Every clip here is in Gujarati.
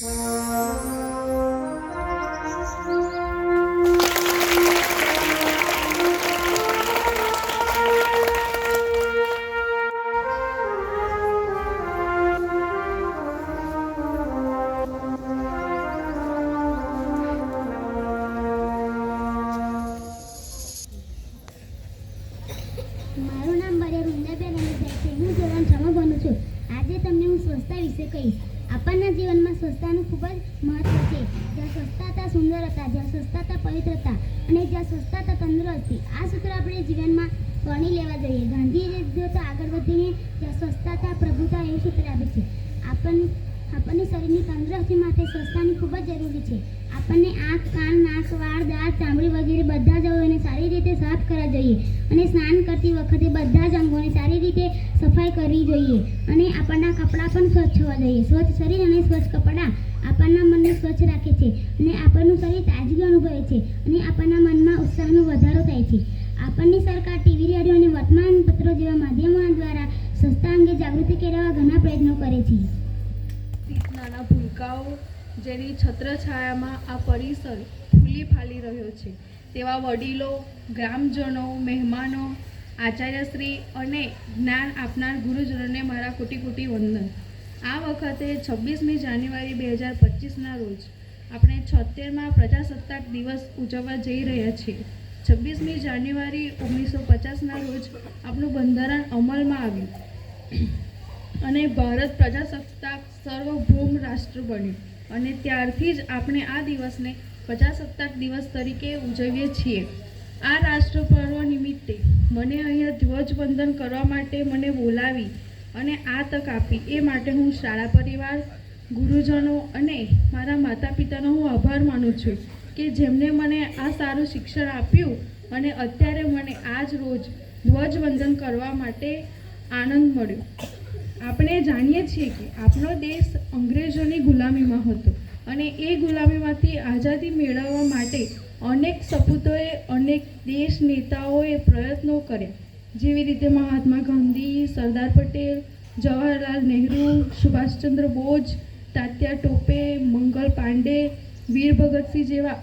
મારું નામ મારી વૃંદાબેન અમિતભાઈ છે હું ધોરણ છમાં ભણું છું. આજે તમને હું સ્વચ્છતા વિશે કહીશ. આપણના જીવનમાં સ્વચ્છતાનું ખૂબ જ મહત્વ છે. જ્યાં સ્વચ્છતા સુંદરતા જ્યાં સ્વચ્છતા પવિત્રતા અને જ્યાં સ્વચ્છતા તંદુરસ્તી આ સૂત્ર આપણે જીવનમાં વણી લેવા જોઈએ. ગાંધીજી તો આગળ વધીને જ્યાં સ્વચ્છતા પ્રભુતા એવું સૂત્ર આપે છે. આપણ આપણને શરીરની તંદુરસ્તી માટે સ્વચ્છતાની ખૂબ જ જરૂરી છે. આપણને આંખ, કાન, નાક, વાળ, દાંત, ચામડી વગેરે બધા જ અંગોને સારી રીતે સાફ કરવા જોઈએ અને સ્નાન કરતી વખતે બધા જ અંગોને સારી રીતે સફાઈ કરવી જોઈએ અને આપણના કપડાં પણ સ્વચ્છ હોવા જોઈએ. સ્વચ્છ શરીર અને સ્વચ્છ કપડાં આપણના મનને સ્વચ્છ રાખે છે અને આપણનું શરીર તાજગી અનુભવે છે અને આપણના મનમાં ઉત્સાહનો વધારો થાય છે. આપણની સરકાર ટીવી, રેડિયો અને વર્તમાનપત્રો જેવા માધ્યમો દ્વારા સંસ્થા અંગે જાગૃતિ કેળવવા ઘણા પ્રયત્નો કરે છે. સ્થિત ભૂલકાઓ જેની છત્રછાયામાં આ પરિસર ફૂલી ફાલી રહ્યો છે. તેવા વડીલો, ગ્રામજનો, મહેમાનો, આચાર્યશ્રી અને જ્ઞાન આપનાર ગુરુજનોને મારા કોટી કોટી વંદન. આ વખતે છવ્વીસમી જાન્યુઆરી બે હજાર પચીસના રોજ આપણે છોતેરમાં પ્રજાસત્તાક દિવસ ઉજવવા જઈ રહ્યા છીએ. છવ્વીસમી જાન્યુઆરી ઓગણીસો પચાસના રોજ આપણું બંધારણ અમલમાં આવ્યું. અને ભારત પ્રજાસત્તાક સાર્વભૌમ રાષ્ટ્ર બન્યું. અને ત્યારથી જ આપણે આ દિવસને પ્રજાસત્તાક દિવસ તરીકે ઉજવીએ છીએ. આ રાષ્ટ્ર પર્વ નિમિત્તે મને અહીંયા ધ્વજવંદન કરવા માટે મને બોલાવી અને આ તક આપી. એ માટે હું શાળા પરિવાર, ગુરુજનો અને મારા માતા પિતાનો હું આભાર માનું છું કે જેમણે મને આ સારું શિક્ષણ આપ્યું અને અત્યારે મને આજ રોજ ધ્વજવંદન કરવા માટે આનંદ મળ્યો. આપણે જાણીએ છીએ કે આપણો દેશ અંગ્રેજોની ગુલામીમાં હતો અને એ ગુલામીમાંથી આઝાદી મેળવવા માટે અનેક સપૂતોએ, અનેક દેશ નેતાઓએ પ્રયત્નો કર્યા. જેવી રીતે મહાત્મા ગાંધી, સરદાર પટેલ, જવાહરલાલ નહેરુ, સુભાષચંદ્ર બોઝ, તાત્યા ટોપે, મંગલ પાંડે, વીર ભગતસિંહ જેવા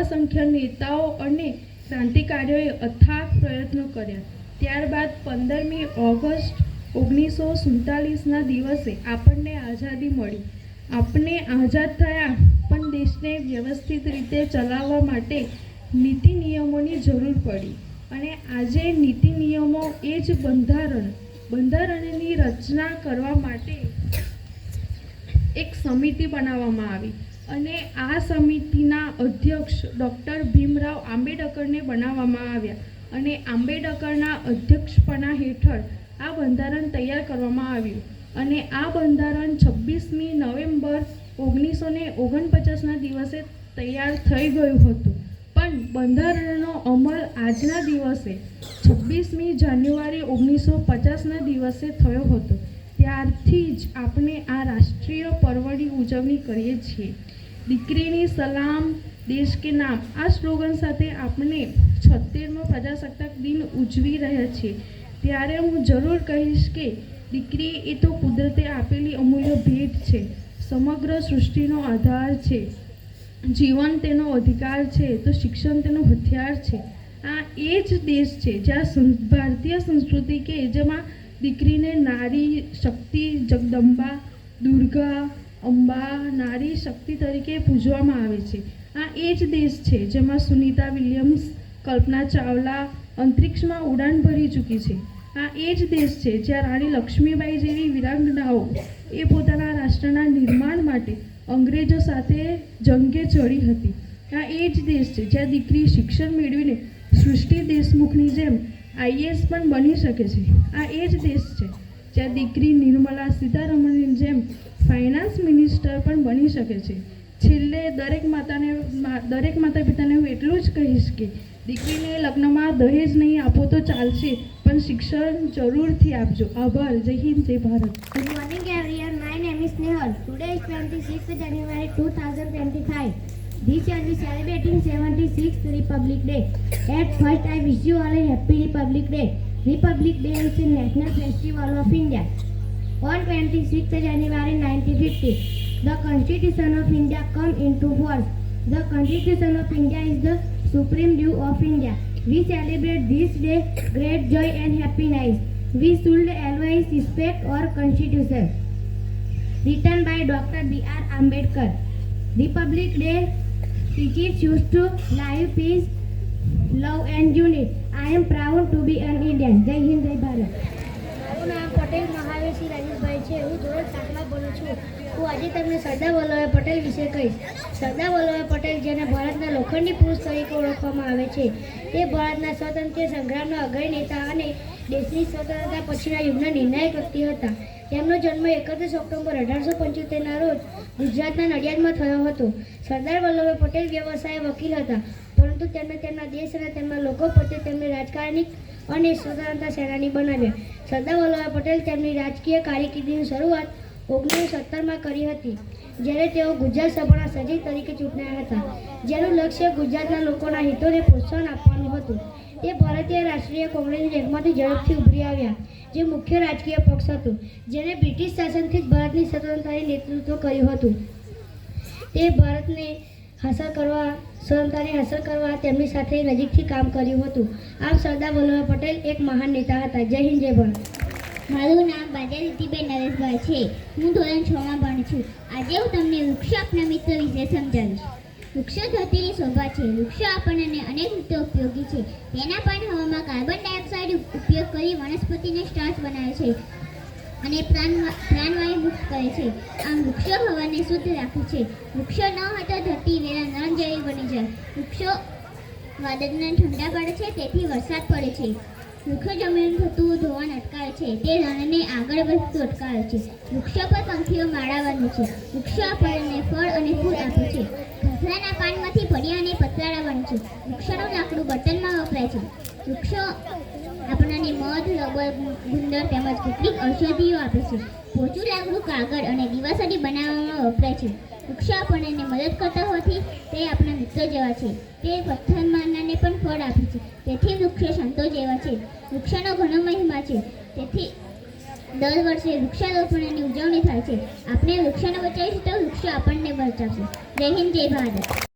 અસંખ્ય નેતાઓ અને ક્રાંતિકારીઓએ અથાગ પ્રયત્નો કર્યા. ત્યારબાદ પંદરમી ઓગસ્ટ ઓગણીસો સુડતાલીસના દિવસે આપણને આઝાદી મળી. આપણે આઝાદ થયા, પણ દેશને વ્યવસ્થિત રીતે ચલાવવા માટે નીતિ નિયમોની જરૂર પડી. અને આજે નીતિ નિયમો એ જ બંધારણ, બંધારણની રચના કરવા માટે એક સમિતિ બનાવવામાં આવી. અને આ સમિતિના અધ્યક્ષ ડૉક્ટર ભીમરાવ આંબેડકરને બનાવવામાં આવ્યા. અને આંબેડકરના અધ્યક્ષપણા હેઠળ આ બંધારણ તૈયાર કરવામાં આવ્યું અને આ બંધારણ છવ્વીસમી નવેમ્બર ઓગણીસો ને ઓગણપચાસના દિવસે તૈયાર થઈ ગયું હતું. પણ બંધારણનો અમલ આજના દિવસે, છવ્વીસમી જાન્યુઆરી ઓગણીસો પચાસના દિવસે થયો હતો. ત્યારથી જ આપણે આ રાષ્ટ્રીય પર્વની ઉજવણી કરીએ છીએ. દીકરીની સલામ, દેશ કે નામ, આ સ્લોગન સાથે આપણે છોતેરમો પ્રજાસત્તાક દિન ઉજવી રહ્યા છીએ. ત્યારે હું જરૂર કહીશ કે દીકરી એ તો કુદરતે આપેલી અમૂલ્ય ભેટ છે. સમગ્ર સૃષ્ટિનો આધાર છે. જીવન તેનો અધિકાર છે, તો શિક્ષણ તેનો હથિયાર છે. આ એ જ દેશ છે જ્યાં ભારતીય સંસ્કૃતિ કે જેમાં દીકરીને નારી શક્તિ જગદંબા, દુર્ગા, અંબા, નારી શક્તિ તરીકે પૂજવામાં આવે છે. આ એ જ દેશ છે જેમાં સુનિતા વિલિયમ્સ, કલ્પના ચાવલા અંતરિક્ષમાં ઉડાન ભરી ચૂકી છે. આ એ જ દેશ છે જ્યાં રાણી લક્ષ્મીબાઈ જેવી વિરાંગનાઓ એ પોતાના રાષ્ટ્રના નિર્માણ માટે અંગ્રેજો સાથે જંગે ચડી હતી. આ એ જ દેશ છે જ્યાં દીકરી શિક્ષણ મેળવીને સૃષ્ટિ દેશમુખની જેમ આઈએસ પણ બની શકે છે. આ એ જ દેશ છે જ્યાં દીકરી નિર્મલા સીતારમણની જેમ ફાઇનાન્સ મિનિસ્ટર પણ બની શકે છે. છેલ્લે દરેક માતાને દરેક માતા પિતાને હું એટલું જ કહીશ કે દીકરીને લગ્નમાં દહેજ નહીં આપો તો ચાલશે પણ શિક્ષણ જરૂરથી આપજો આભાર જય હિન્દ જય Bharat Good morning everyone. My name is Nehal. Today is 26th January 2025. This year we celebrating 76th Republic Day. At first I wish you all a happy Republic Day. Republic Day is a national festival of India. On 26th January 1950, the Constitution of India come into force. The Constitution of India is the supreme due of India. We celebrate this day great joy and happiness. We should always respect our Constitution. Written by Dr. B.R. Ambedkar. Republic Day teaches us to live peace, love and unity. I am proud to be an Indian. Jai Hind, Jai Bharat. મારું નામ પટેલ મહાવીરસિંહ રાજેશભાઈ છે હું ધોરણ સાતમાં બોલું છું હું આજે તમને સરદાર વલ્લભભાઈ પટેલ વિશે કહીશ. સરદાર વલ્લભભાઈ પટેલ જેને ભારતના લોખંડી પુરુષ તરીકે ઓળખવામાં આવે છે. તે ભારતના સ્વતંત્ર સંગ્રામના અગ્રણી નેતા અને દેશની સ્વતંત્રતા પછીના યુગના નિર્ણાયક વ્યક્તિ હતા. તેમનો જન્મ એકત્રીસ ઓક્ટોબર અઢારસો પંચોતેરના રોજ ગુજરાતના નડિયાદમાં થયો હતો. સરદાર વલ્લભભાઈ પટેલ વ્યવસાય વકીલ હતા, પરંતુ તેમને તેમના દેશ અને તેમના લોકો પ્રત્યે તેમને રાજકારણી અને સ્વતંત્રતા સેનાની બનાવ્યા. સરદાર વલ્લભભાઈ પટેલ તેમની રાજકીય કારકિર્દીની શરૂઆત ઓગણીસો સત્તરમાં કરી હતી, જ્યારે તેઓ ગુજરાત સભાના સચિવ તરીકે ચૂંટાયા હતા, જેનું લક્ષ્ય ગુજરાતના લોકોના હિતોને પ્રોત્સાહન આપવાનું હતું. તે ભારતીય રાષ્ટ્રીય કોંગ્રેસની રેખમાંથી ઝડપથી ઉભરી આવ્યા, જે મુખ્ય રાજકીય પક્ષ હતું જેને બ્રિટિશ શાસનથી જ ભારતની સ્વતંત્રતાની નેતૃત્વ કર્યું હતું. તે ભારતને હાંસલ કરવા, સ્વતંત્રતાને હાંસલ કરવા તેમની સાથે નજીકથી કામ કર્યું હતું. આમ સરદાર વલ્લભભાઈ પટેલ એક મહાન નેતા હતા. જય હિન્દ, જય ભારત. મારું નામ બાજા રીતિબેન નરેશભાઈ છે. હું ધોરણ છમાં ભણું છું. આજે હું તમને વૃક્ષો આપના મિત્ર વિશે સમજાવીશ. વૃક્ષો ધરતીની શોભા છે. વૃક્ષો આપણને અનેક રીતે ઉપયોગી છે. તેના પણ હવામાં કાર્બન ડાયોક્સાઇડ ઉપયોગ કરી વનસ્પતિને સ્ટાર્ચ બનાવે છે અને પ્રાણ, પ્રાણવાયુ મુક્ત કરે છે. આમ વૃક્ષો હવાને શુદ્ધ રાખે છે. વૃક્ષો ન હોય તો ધરતી વેરા નરમ જેવી બની જાય. વૃક્ષો વાદળને ઠંડા પડે છે, તેથી વરસાદ પડે છે. વૃક્ષો જમીન થતું ધોવાણ અટકાવે છે તે રણને આગળ વધતું અટકાવે છે વૃક્ષો પર પંખીઓ માળા બાંધે છે વૃક્ષો આપણને ફળ અને ફૂલ આપે છે ઘસરાના પાનમાંથી પડિયા અને પતરાળા બને છે વૃક્ષોનું લાકડું બર્તનમાં વપરાય છે વૃક્ષો આપણને મધ રબર ગુંદર તેમજ કેટલીક ઔષધિઓ આપે છે પોચું લાકડું કાગળ અને દિવાસળી બનાવવામાં વપરાય છે વૃક્ષો આપણને મદદ કરતા હોવાથી તે આપણા મિત્ર જેવા છે તે પથ્થરમાંનાને પણ ફળ આપે છે તેથી વૃક્ષો સંતો જેવા છે. વૃક્ષોનો ઘણો મહિમા છે. તેથી દર વર્ષે વૃક્ષારોપણની ઉજવણી થાય છે. આપણે વૃક્ષોને બચાવીશું તો વૃક્ષો આપણને બચાવશે. જય હિન્દ, જય ભારત.